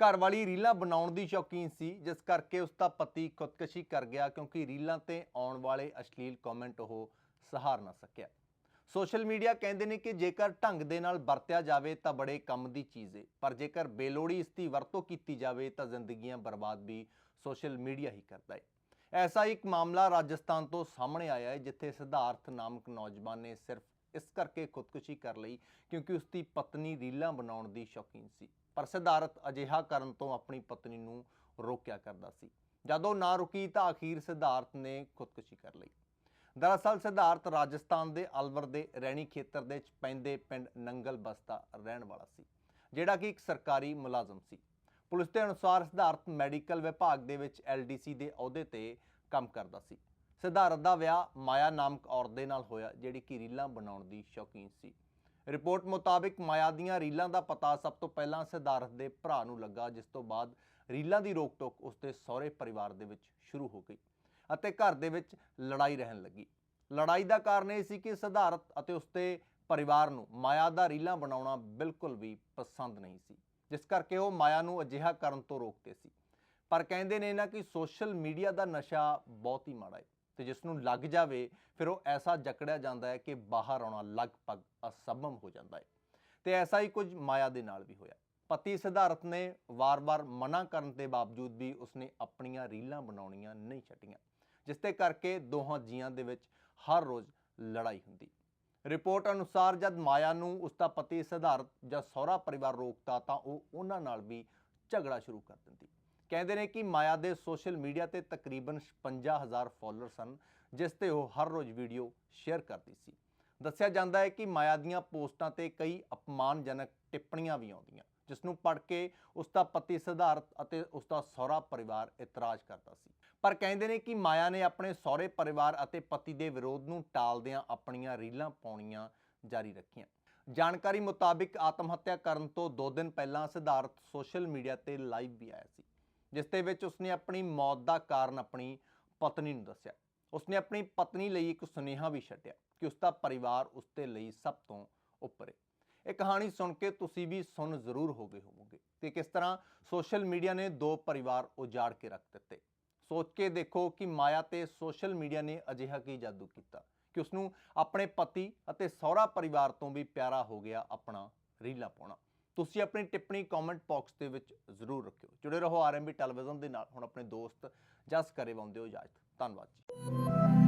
ਘਰ ਵਾਲੀ ਰੀਲਾਂ ਬਣਾਉਣ ਦੀ ਸ਼ੌਕੀਨ ਸੀ, ਜਿਸ ਕਰਕੇ ਉਸ ਦਾ ਪਤੀ ਖੁਦਕੁਸ਼ੀ ਕਰ ਗਿਆ ਕਿਉਂਕਿ ਰੀਲਾਂ ਤੇ ਆਉਣ ਵਾਲੇ ਅਸ਼ਲੀਲ ਕਮੈਂਟ ਉਹ ਸਹਾਰ ਨਾ ਸਕਿਆ। ਸੋਸ਼ਲ ਮੀਡੀਆ ਕਹਿੰਦੇ ਨੇ ਕਿ ਜੇਕਰ ਢੰਗ ਦੇ ਨਾਲ ਵਰਤਿਆ ਜਾਵੇ ਤਾਂ ਬੜੇ ਕੰਮ ਦੀ ਚੀਜ਼ ਏ, ਪਰ ਜੇਕਰ ਬੇਲੋੜੀ ਇਸ ਦੀ ਵਰਤੋਂ ਕੀਤੀ ਜਾਵੇ ਤਾਂ ਜ਼ਿੰਦਗੀਆਂ ਬਰਬਾਦ ਵੀ ਸੋਸ਼ਲ ਮੀਡੀਆ ਹੀ ਕਰਦਾ ਏ। ਐਸਾ ਇੱਕ ਮਾਮਲਾ ਰਾਜਸਥਾਨ ਤੋਂ ਸਾਹਮਣੇ ਆਇਆ ਹੈ ਜਿੱਥੇ ਸਿਧਾਰਥ ਨਾਮਕ ਨੌਜਵਾਨ ਨੇ ਸਿਰਫ ਇਸ ਕਰਕੇ ਖੁਦਕੁਸ਼ੀ ਕਰ ਲਈ ਕਿਉਂਕਿ ਉਸ ਦੀ ਪਤਨੀ ਰੀਲਾਂ ਬਣਾਉਣ ਦੀ ਸ਼ੌਕੀਨ ਸੀ। ਪਰ ਸਿਧਾਰਥ ਅਜਿਹਾ ਕਰਨ ਤੋਂ ਆਪਣੀ ਪਤਨੀ ਨੂੰ ਰੋਕਿਆ ਕਰਦਾ ਸੀ। ਜਦੋਂ ਨਾ ਰੁਕੀ ਤਾਂ ਅਖੀਰ ਸਿਧਾਰਥ ਨੇ ਖੁਦਕੁਸ਼ੀ ਕਰ ਲਈ। ਦਰਅਸਲ ਸਿਧਾਰਥ ਰਾਜਸਥਾਨ ਦੇ ਅਲਵਰ ਦੇ ਰੈਣੀ ਖੇਤਰ ਦੇ ਚ ਪੈਂਦੇ ਪਿੰਡ ਨੰਗਲ ਬਸਤਾ ਰਹਿਣ ਵਾਲਾ ਸੀ, ਜਿਹੜਾ ਕਿ ਇੱਕ ਸਰਕਾਰੀ ਮੁਲਾਜ਼ਮ ਸੀ। ਪੁਲਿਸ ਦੇ ਅਨੁਸਾਰ ਸਿਧਾਰਥ ਮੈਡੀਕਲ ਵਿਭਾਗ ਦੇ ਵਿੱਚ ਐਲਡੀਸੀ ਦੇ ਅਹੁਦੇ ਤੇ ਕੰਮ ਕਰਦਾ ਸੀ। ਸਿਧਾਰਥ ਦਾ ਵਿਆਹ ਮਾਇਆ ਨਾਮਕ ਔਰਤ ਦੇ ਨਾਲ ਹੋਇਆ, ਜਿਹੜੀ ਕਿ ਰੀਲਾਂ ਬਣਾਉਣ ਦੀ ਸ਼ੌਕੀਨ ਸੀ। ਰਿਪੋਰਟ ਮੁਤਾਬਿਕ ਮਾਇਆ ਦੀਆਂ ਰੀਲਾਂ ਦਾ ਪਤਾ ਸਭ ਤੋਂ ਪਹਿਲਾਂ ਸਿਧਾਰਥ ਦੇ ਭਰਾ ਨੂੰ ਲੱਗਾ, ਜਿਸ ਤੋਂ ਬਾਅਦ ਰੀਲਾਂ ਦੀ ਰੋਕ-ਟੋਕ ਉਸਦੇ ਸਹੁਰੇ ਪਰਿਵਾਰ ਦੇ ਵਿੱਚ ਸ਼ੁਰੂ ਹੋ ਗਈ ਅਤੇ ਘਰ ਦੇ ਵਿੱਚ ਲੜਾਈ ਰਹਿਣ ਲੱਗੀ। ਲੜਾਈ ਦਾ ਕਾਰਨ ਇਹ ਸੀ ਕਿ ਸਿਧਾਰਥ ਅਤੇ ਉਸਦੇ ਪਰਿਵਾਰ ਨੂੰ ਮਾਇਆ ਦਾ ਰੀਲਾਂ ਬਣਾਉਣਾ ਬਿਲਕੁਲ ਵੀ ਪਸੰਦ ਨਹੀਂ ਸੀ, ਜਿਸ ਕਰਕੇ ਉਹ ਮਾਇਆ ਨੂੰ ਅਜਿਹਾ ਕਰਨ ਤੋਂ ਰੋਕਦੇ ਸੀ। ਪਰ ਕਹਿੰਦੇ ਨੇ ਨਾ ਕਿ ਸੋਸ਼ਲ ਮੀਡੀਆ ਦਾ ਨਸ਼ਾ ਬਹੁਤ ਹੀ ਮਾੜਾ ਹੈ। ਤੇ ਜਿਸ ਨੂੰ ਲੱਗ ਜਾਵੇ, ਫਿਰ ਉਹ ਐਸਾ ਜਕੜਿਆ ਜਾਂਦਾ ਹੈ ਕਿ ਬਾਹਰ ਆਉਣਾ ਲਗਭਗ ਅਸੰਭਵ ਹੋ ਜਾਂਦਾ ਹੈ। ਤੇ ਐਸਾ ਹੀ ਕੁਝ ਮਾਇਆ ਦੇ ਨਾਲ ਵੀ ਹੋਇਆ। ਪਤੀ ਸਿਧਾਰਥ ਨੇ ਵਾਰ-ਵਾਰ ਮਨਾ ਕਰਨ ਦੇ ਬਾਵਜੂਦ ਵੀ ਉਸਨੇ ਆਪਣੀਆਂ ਰੀਲਾਂ ਬਣਾਉਣੀਆਂ ਨਹੀਂ ਛੱਡੀਆਂ, ਜਿਸ ਦੇ ਕਰਕੇ ਦੋਹਾਂ ਜੀਆਂ ਦੇ ਵਿੱਚ ਹਰ ਰੋਜ਼ ਲੜਾਈ ਹੁੰਦੀ। ਰਿਪੋਰਟ ਅਨੁਸਾਰ ਜਦ ਮਾਇਆ ਨੂੰ ਉਸ ਦਾ ਪਤੀ ਸਿਧਾਰਥ ਜਾਂ ਸਹੁਰਾ ਪਰਿਵਾਰ ਰੋਕਦਾ ਤਾਂ ਉਹ ਉਹਨਾਂ ਨਾਲ ਵੀ ਝਗੜਾ ਸ਼ੁਰੂ ਕਰ ਦਿੰਦੀ। ਕਹਿੰਦੇ ਨੇ ਕਿ ਮਾਇਆ ਦੇ ਸੋਸ਼ਲ ਮੀਡੀਆ ਤੇ ਤਕਰੀਬਨ 55000 ਫਾਲੋਅਰ ਸਨ, ਜਿਸ ਤੇ ਉਹ ਹਰ ਰੋਜ਼ ਵੀਡੀਓ ਸ਼ੇਅਰ ਕਰਦੀ ਸੀ। ਦੱਸਿਆ ਜਾਂਦਾ ਹੈ ਕਿ ਮਾਇਆ ਦੀਆਂ ਪੋਸਟਾਂ ਤੇ ਕਈ ਅਪਮਾਨਜਨਕ ਟਿੱਪਣੀਆਂ ਵੀ ਆਉਂਦੀਆਂ ਜਿਸ ਨੂੰ ਪੜ੍ਹ ਕੇ ਉਸ ਦਾ ਪਤੀ ਸਿਧਾਰਥ ਅਤੇ ਉਸ ਦਾ ਸਹੁਰਾ ਪਰਿਵਾਰ ਇਤਰਾਜ਼ ਕਰਦਾ ਸੀ। ਪਰ ਕਹਿੰਦੇ ਨੇ ਕਿ ਮਾਇਆ ਨੇ ਆਪਣੇ ਸਹੁਰੇ ਪਰਿਵਾਰ ਅਤੇ ਪਤੀ ਦੇ ਵਿਰੋਧ ਨੂੰ ਟਾਲਦਿਆਂ ਆਪਣੀਆਂ ਰੀਲਾਂ ਪਾਉਣੀਆਂ ਜਾਰੀ ਰੱਖੀਆਂ। ਜਾਣਕਾਰੀ ਮੁਤਾਬਿਕ ਆਤਮ ਹੱਤਿਆ ਕਰਨ ਤੋਂ 2 ਦਿਨ ਪਹਿਲਾਂ ਸਿਧਾਰਥ ਸੋਸ਼ਲ ਮੀਡੀਆ ਤੇ ਲਾਈਵ ਵੀ ਆਇਆ ਸੀ। ਜਿਸ ਦੇ ਵਿੱਚ ਉਸਨੇ ਆਪਣੀ ਮੌਤ ਦਾ ਕਾਰਨ ਆਪਣੀ ਪਤਨੀ ਨੂੰ ਦੱਸਿਆ। ਉਸਨੇ ਆਪਣੀ ਪਤਨੀ ਲਈ ਇੱਕ ਸੁਨੇਹਾ ਵੀ ਛੱਡਿਆ ਕਿ ਉਸ ਦਾ ਪਰਿਵਾਰ ਉਸ ਦੇ ਲਈ ਸਭ ਤੋਂ ਉੱਪਰ। ਹੈ ਇਹ ਕਹਾਣੀ ਸੁਣ ਕੇ ਤੁਸੀਂ ਵੀ ਸੁਣ ਜ਼ਰੂਰ ਹੋ ਗਏ ਹੋਵੋਗੇ ਕਿ ਕਿਸ ਤਰ੍ਹਾਂ ਸੋਸ਼ਲ ਮੀਡੀਆ ਨੇ ਦੋ ਪਰਿਵਾਰ ਉਜਾੜ ਕੇ ਰੱਖ ਦਿੱਤੇ। ਸੋਚ ਕੇ ਦੇਖੋ ਕਿ ਮਾਇਆ ਤੇ ਸੋਸ਼ਲ ਮੀਡੀਆ ਨੇ ਅਜਿਹਾ ਕੀ ਜਾਦੂ ਕੀਤਾ ਕਿ ਉਸ ਨੂੰ ਆਪਣੇ ਪਤੀ ਅਤੇ ਸਹੁਰਾ ਪਰਿਵਾਰ ਤੋਂ ਵੀ ਪਿਆਰਾ ਹੋ ਗਿਆ ਆਪਣਾ ਰੀਲਾ ਪਾਉਣਾ। ਤੁਸੀਂ ਆਪਣੀ ਟਿੱਪਣੀ ਕਮੈਂਟ ਬਾਕਸ ਦੇ ਵਿੱਚ ਜ਼ਰੂਰ ਰੱਖਿਓ। ਜੁੜੇ ਰਹੋ ਆਰਐਮਬੀ ਟੈਲੀਵਿਜ਼ਨ ਦੇ ਨਾਲ। ਹੁਣ ਆਪਣੇ ਦੋਸਤ ਜਸ ਕਰੇ ਵੰਦੇ ਹੋ ਇਜਾਜ਼ਤ। ਧੰਨਵਾਦ ਜੀ।